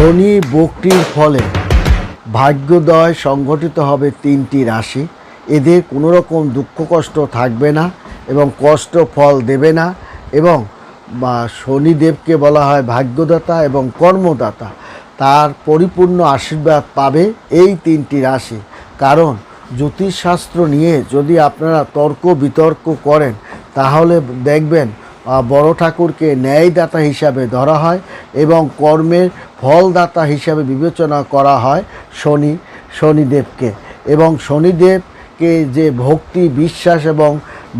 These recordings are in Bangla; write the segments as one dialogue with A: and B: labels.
A: শনি বকরির ফলে ভাগ্যোদয় সংঘটিত হবে তিনটি রাশি। এদের কোনো রকম দুঃখ কষ্ট থাকবে না এবং কষ্ট ফল দেবে না এবং শনিদেবকে বলা হয় ভাগ্যদাতা এবং কর্মদাতা। তার পরিপূর্ণ আশীর্বাদ পাবে এই তিনটি রাশি। কারণ, জ্যোতিষশাস্ত্র নিয়ে যদি আপনারা তর্ক বিতর্ক করেন, তাহলে দেখবেন বড় ঠাকুরকে ন্যায়দাতা হিসাবে ধরা হয় এবং কর্মের ফলদাতা হিসাবে বিবেচনা করা হয় শনি, শনিদেবকে এবং শনিদেবকে যে ভক্তি, বিশ্বাস এবং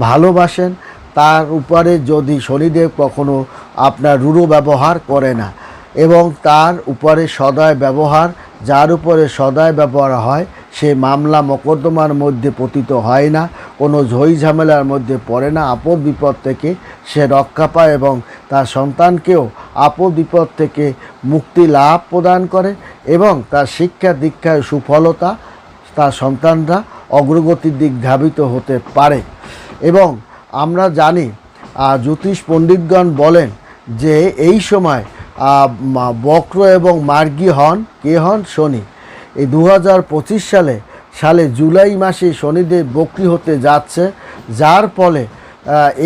A: ভালোবাসেন, তার উপরে যদি শনিদেব কখনো আপনার রূঢ় ব্যবহার করে না এবং তার উপরে সদয় ব্যবহার, যার উপরে সদয় ব্যবহার হয়, সে মামলা, মোকদ্দমার মধ্যে পতিত হয় না। কোনো ঝই ঝামেলার মধ্যে পড়ে না আপদ বিপদ থেকে সে রক্ষা পায় এবং তার সন্তানকেও আপদ বিপদ থেকে মুক্তি লাভ প্রদান করে এবং তার শিক্ষা দীক্ষায় সুফলতা তার সন্তানরা অগ্রগতির দিক ধাবিত হতে পারে। এবং আমরা জানি জ্যোতিষ পণ্ডিতগণ বলেন যে এই সময় বক্র এবং মার্গী হন। কে হন? শনি। এই দু হাজার পঁচিশ সালে সালে জুলাই মাসে শনিদেব বক্রি হতে যাচ্ছে, যার ফলে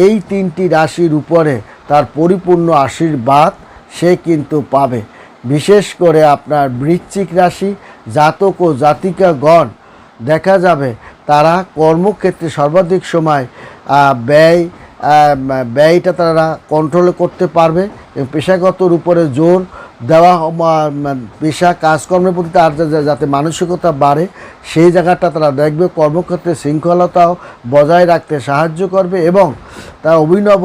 A: এই তিনটি রাশির উপরে তার পরিপূর্ণ আশীর্বাদ সে কিন্তু পাবে। বিশেষ করে আপনার বৃশ্চিক রাশি, জাতক ও জাতিকাগণ, দেখা যাবে তারা কর্মক্ষেত্রে সর্বাধিক সময় ব্যয় ব্যয়টা তারা কন্ট্রোল করতে পারবে। এবং উপরে জোর দেওয়া পেশা কাজকর্মের প্রতি তার যাতে মানসিকতা বাড়ে, সেই জায়গাটা তারা দেখবে। কর্মক্ষেত্রে শৃঙ্খলতাও বজায় রাখতে সাহায্য করবে এবং তার অভিনব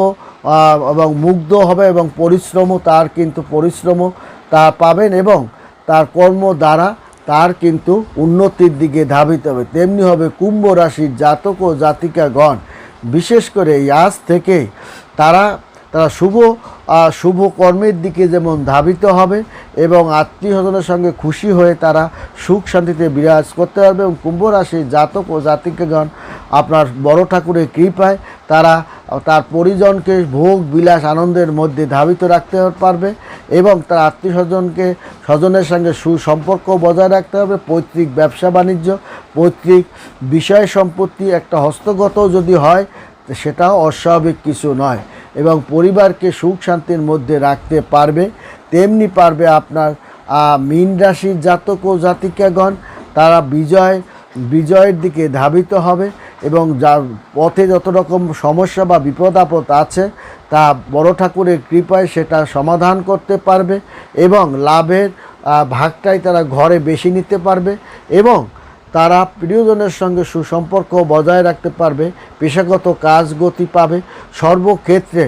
A: এবং মুগ্ধ হবে এবং পরিশ্রমও তার কিন্তু পরিশ্রমও তা পাবেন এবং তার কর্ম দ্বারা তার কিন্তু উন্নতির দিকে ধাবিত হবে। তেমনি হবে কুম্ভ রাশির জাতক ও জাতিকাগণ। বিশেষ করে এই আজ থেকে তারা তারা শুভ শুভ কর্মের দিকে যেমন ধাবিত হবে এবং আত্মীয় স্বজনের সঙ্গে খুশি হয়ে তারা সুখ শান্তিতে বিরাজ করতে পারবে এবং কুম্ভ রাশির জাতক ও জাতিকাগণ আপনার বড় ঠাকুরের কৃপায় তারা তার পরিজনকে ভোগ, বিলাস, আনন্দের মধ্যে ধাবিত রাখতে পারবে এবং তার আত্মীয় স্বজনকে স্বজনের সঙ্গে সুসম্পর্ক বজায় রাখতে হবে, পৈতৃক ব্যবসা বাণিজ্য, পৈতৃক বিষয় সম্পত্তি, একটা হস্তগত যদি হয়, সেটাও অস্বাভাবিক কিছু নয়। এবং পরিবারকে সুখ শান্তির মধ্যে রাখতে পারবে। তেমনি পারবে আপনার মীন রাশির জাতক ও জাতিকাগণ। তারা বিজয়, বিজয়ের দিকে ধাবিত হবে এবং যার পথে যত রকম সমস্যা বা বিপদ আপদ আছে, তা বড় ঠাকুরের কৃপায় সেটা সমাধান করতে পারবে এবং লাভের ভাগটাই তারা ঘরে বেশি নিতে পারবে এবং তারা প্রিয়জনের সঙ্গে সুসম্পর্ক বজায় রাখতে পারবে, পেশাগত কাজ গতি পাবে। সর্বক্ষেত্রে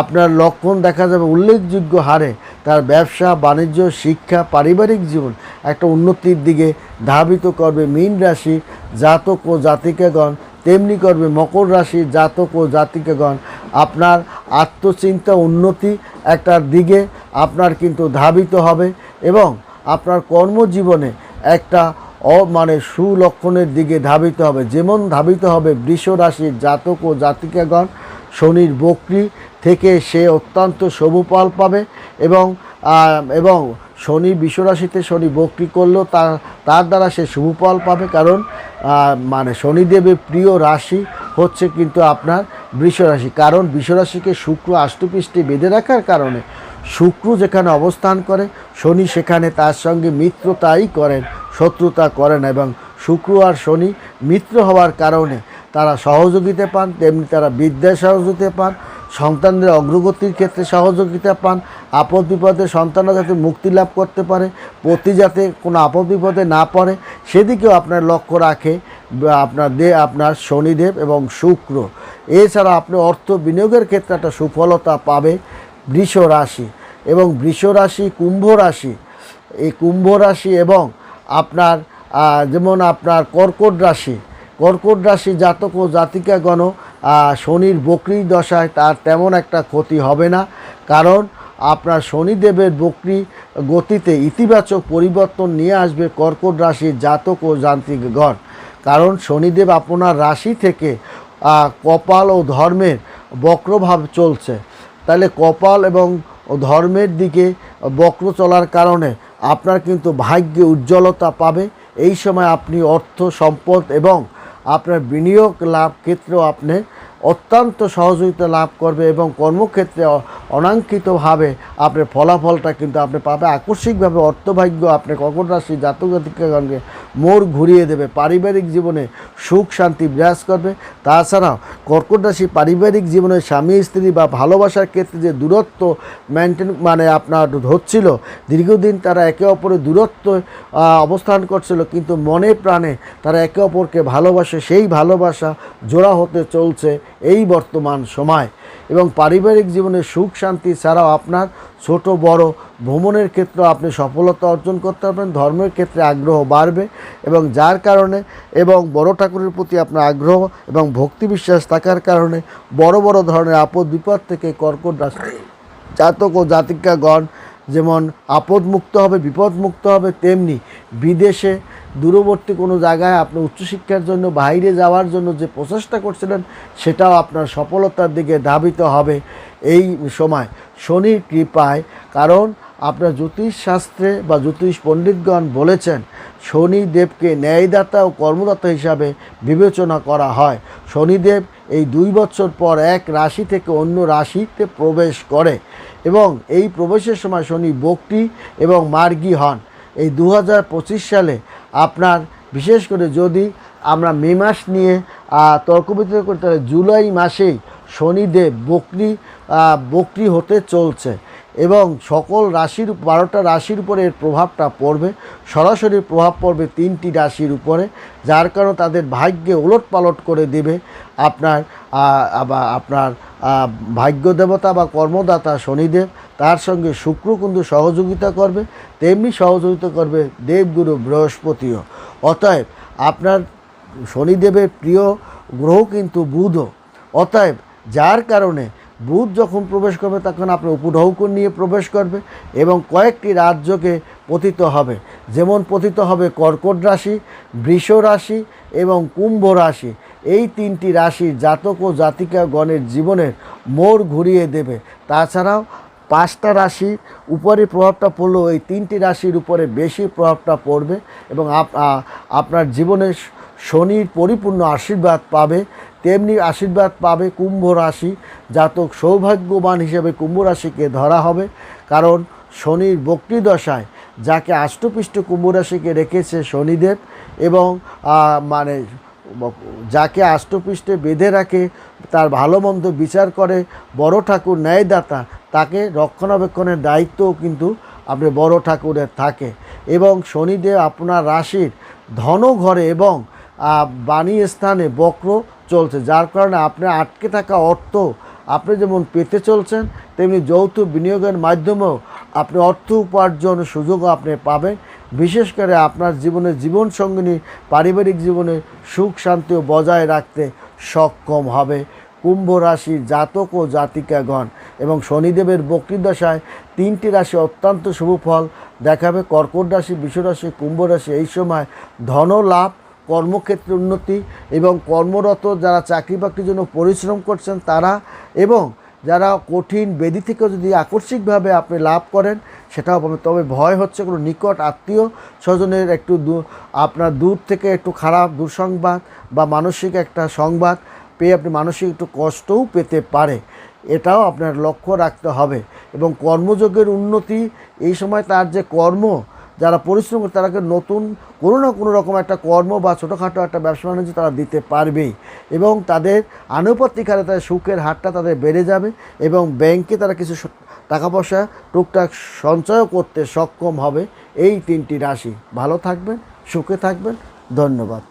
A: আপনার লক্ষণ দেখা যাবে উল্লেখযোগ্য হারে। তার ব্যবসা, বাণিজ্য, শিক্ষা, পারিবারিক জীবন একটা উন্নতির দিকে ধাবিত করবে মীন রাশি জাতক ও জাতিকাগণ, তেমনি করবে মকর রাশি জাতক ও জাতিকাগণ। আপনার আত্মচিন্তা উন্নতি একটা দিকে আপনার কিন্তু ধাবিত হবে এবং আপনার কর্মজীবনে একটা অ মানে সুলক্ষণের দিকে ধাবিত হবে। যেমন ধাবিত হবে বৃষ রাশির জাতক ও জাতিকাগণ, শনির বকরি থেকে সে অত্যন্ত শুভফল পাবে এবং এবং শনি বিশ্বরাশিতে শনি বকরি করলেও তার তার দ্বারা সে শুভফল পাবে কারণ মানে শনিদেবের প্রিয় রাশি হচ্ছে কিন্তু আপনার বৃষ রাশি। কারণ বিশ্বরাশিকে শুক্র আষ্টপৃষ্ঠে বেঁধে রাখার কারণে শুক্র যেখানে অবস্থান করে, শনি সেখানে তার সঙ্গে মিত্রতাই করেন। শত্রুতা করেন এবং শুক্র আর শনি মিত্র হওয়ার কারণে তারা সহযোগিতা পান, তেমনি তারা বিদ্যায় সহযোগিতা পান, সন্তানদের অগ্রগতির ক্ষেত্রে সহযোগিতা পান, আপদ বিপদে সন্তানরা যাতে মুক্তি লাভ করতে পারে প্রতি যাতে কোনো আপদ বিপদে না পড়ে, সেদিকেও আপনার লক্ষ্য রাখে আপনার দে, আপনার শনিদেব এবং শুক্র। এছাড়া আপনি অর্থ বিনিয়োগের ক্ষেত্রে একটা সুফলতা পাবে বৃষ রাশি এবং বৃষ রাশি কুম্ভ রাশি এই কুম্ভ রাশি এবং আপনার যেমন আপনার কর্কট রাশি কর্কট রাশি জাতক ও জাতিকাগণ শনির বকরি দশায় তার তেমন একটা ক্ষতি হবে না। কারণ আপনার শনিদেবের বকরি গতিতে ইতিবাচক পরিবর্তন নিয়ে আসবে কর্কট রাশির জাতক ও যান্ত্রিকগণ কারণ শনিদেব আপনার রাশি থেকে কপাল ও ধর্মের বক্রভাব চলছে। তাহলে কপাল এবং ধর্মের দিকে বক্র চলার কারণে আপনার কিন্তু ভাগ্যে উজ্জ্বলতা পাবে। এই সময় আপনি অর্থ, সম্পদ এবং আপনার বিনিয়োগ লাভ ক্ষেত্রেও আপনি অত্যন্ত সহযোগিতা লাভ করবে এবং কর্মক্ষেত্রে অনাঙ্ক্ষিতভাবে আপনার ফলাফলটা কিন্তু আপনি পাবে। আকস্মিকভাবে অর্থভাগ্য আপনি কর্কট রাশি জাতক জাতিকাগণকে মোড় ঘুরিয়ে দেবে। পারিবারিক জীবনে সুখ, শান্তি বিরাজ করবে। তাছাড়াও কর্কট রাশি পারিবারিক জীবনে স্বামী, স্ত্রী বা ভালোবাসার ক্ষেত্রে যে দূরত্ব মেনটেন মানে আপনার হচ্ছিল দীর্ঘদিন তারা একে অপরের দূরত্ব অবস্থান করছিল, কিন্তু মনে প্রাণে তারা একে অপরকে ভালোবাসে, সেই ভালোবাসা জোড়া হতে চলছে এই বর্তমান সময়। এবং পারিবারিক জীবনে সুখ, শান্তি ছাড়াও আপনার ছোট, বড় ভ্রমণের ক্ষেত্রে আপনি সফলতা অর্জন করতে পারবেন, ধর্মের ক্ষেত্রে আগ্রহ বাড়বে এবং যার কারণে এবং বড় ঠাকুরের প্রতি আপনার আগ্রহ এবং ভক্তি বিশ্বাস থাকার কারণে বড় বড় ধরনের আপদ বিপদ থেকে কর্কট রাশি, জাতক ও জাতিকাগণ যেমন আপদমুক্ত হবে, বিপদমুক্ত হবে, তেমনি বিদেশে দূরবর্তী কোনো জায়গায় আপনি উচ্চশিক্ষার জন্য, বাইরে যাওয়ার জন্য যে প্রচেষ্টা করছিলেন, সেটাও আপনার সফলতার দিকে ধাবিত হবে এই সময়। শনির কৃপায়, কারণ আপনার শাস্ত্রে বা জ্যোতিষ পণ্ডিতগণ বলেছেন, শনিদেবকে ন্যায়দাতা ও কর্মদাতা হিসাবে বিবেচনা করা হয়। শনিদেব এই দুই বছর পর এক রাশি থেকে অন্য রাশিতে প্রবেশ করে এবং এই প্রবেশের সময় শনি বক্রি এবং মার্গী হন। এই দু হাজার পঁচিশ সালে আপনার, বিশেষ করে যদি আমরা মে মাস নিয়ে তর্ক বিতর্ক করি, তাহলে জুলাই মাসেই শনিদেব বক্রি বক্রি হতে চলছে। এবং সকল রাশির, বারোটা রাশির উপরে এর প্রভাবটা পড়বে। সরাসরি প্রভাব পড়বে তিনটি রাশির উপরে, যার কারণে তাদের ভাগ্যে ওলট পালট করে দেবে আপনার আপনার ভাগ্য দেবতা বা কর্মদাতা শনিদেব। তার সঙ্গে শুক্র কিন্তু সহযোগিতা করবে, তেমনি সহযোগিতা করবে দেবগুরু বৃহস্পতিও। অতএব আপনার শনিদেবের প্রিয় গ্রহ কিন্তু বুধও অতএব যার কারণে বুধ যখন প্রবেশ করবে, তখন আপনার উপঢৌকন নিয়ে প্রবেশ করবে এবং কয়েকটি রাজ্যকে পতিত হবে। যেমন পতিত হবে কর্কট রাশি, বৃষ রাশি এবং কুম্ভ রাশি। এই তিনটি রাশি জাতক ও জাতিকাগণের জীবনের মোড় ঘুরিয়ে দেবে। তাছাড়াও পাঁচটা রাশির উপরে প্রভাবটা পড়লেও এই তিনটি রাশির উপরে বেশি প্রভাবটা পড়বে এবং আপনার জীবনে শনির পরিপূর্ণ আশীর্বাদ পাবে, তেমনি আশীর্বাদ পাবে কুম্ভ রাশি জাতক সৌভাগ্যবান হিসেবে কুম্ভ রাশিকে ধরা হবে। কারণ শনির বক্রি দশায় যাকে আষ্টপৃষ্ট কুম্ভ রাশিকে রেখেছে শনিদেব এবং মানে যাকে আষ্টপৃষ্ঠে বেঁধে রাখে, তার ভালো মন্দ বিচার করে, বড় ঠাকুর ন্যায়দাতা, তাকে রক্ষণাবেক্ষণের দায়িত্বও কিন্তু আপনি বড় ঠাকুরের থাকে। এবং শনিদেব আপনার রাশির ধন ঘরে এবং বাণী স্থানে বক্র চলছে, যার কারণে আপনার আটকে থাকা অর্থ আপনি যেমন পেতে চলছেন, তেমনি যৌথ বিনিয়োগের মাধ্যমেও আপনি অর্থ উপার্জন সুযোগও আপনি পাবেন। বিশেষ করে আপনার জীবনে জীবন সঙ্গিনী, পারিবারিক জীবনে সুখ শান্তিও বজায় রাখতে সক্ষম হবে। কুম্ভ রাশির জাতক ও জাতিকাগণ এবং শনিদেবের বক্রিদশায় তিনটি রাশি অত্যন্ত শুভ ফল দেখাবে। কর্কট রাশি বিশ্বরাশি কুম্ভ রাশি এই সময় ধন লাভ কর্মক্ষেত্রে উন্নতি এবং কর্মরত যারা চাকরি বাকরির জন্য পরিশ্রম করছেন তারা এবং যারা কঠিন বেদি থেকে যদি আকস্মিকভাবে আপনি লাভ করেন, সেটাও পাবেন তবে ভয় হচ্ছে কোনো নিকট আত্মীয় স্বজনের একটু আপনার দূর থেকে একটু খারাপ দুঃসংবাদ বা মানসিক একটা সংবাদ পেয়ে আপনি মানসিক একটু কষ্টও পেতে পারে। এটাও আপনার লক্ষ্য রাখতে হবে এবং কর্মযোগের উন্নতি এই সময় তার যে কর্ম যারা পরিশ্রম করে তারাকে নতুন কোনো না কোনো রকম একটা কর্ম বা ছোটোখাটো একটা ব্যবসা বাণিজ্য তারা দিতে পারবেই। এবং তাদের আনুপাতিক হারে তাদের সুখের হারটা তাদের বেড়ে যাবে এবং ব্যাংকে তারা কিছু টাকা পয়সা টুকটাক সঞ্চয় করতে সক্ষম হবে। এই তিনটি রাশি। ভালো থাকবেন, সুখে থাকবেন। ধন্যবাদ।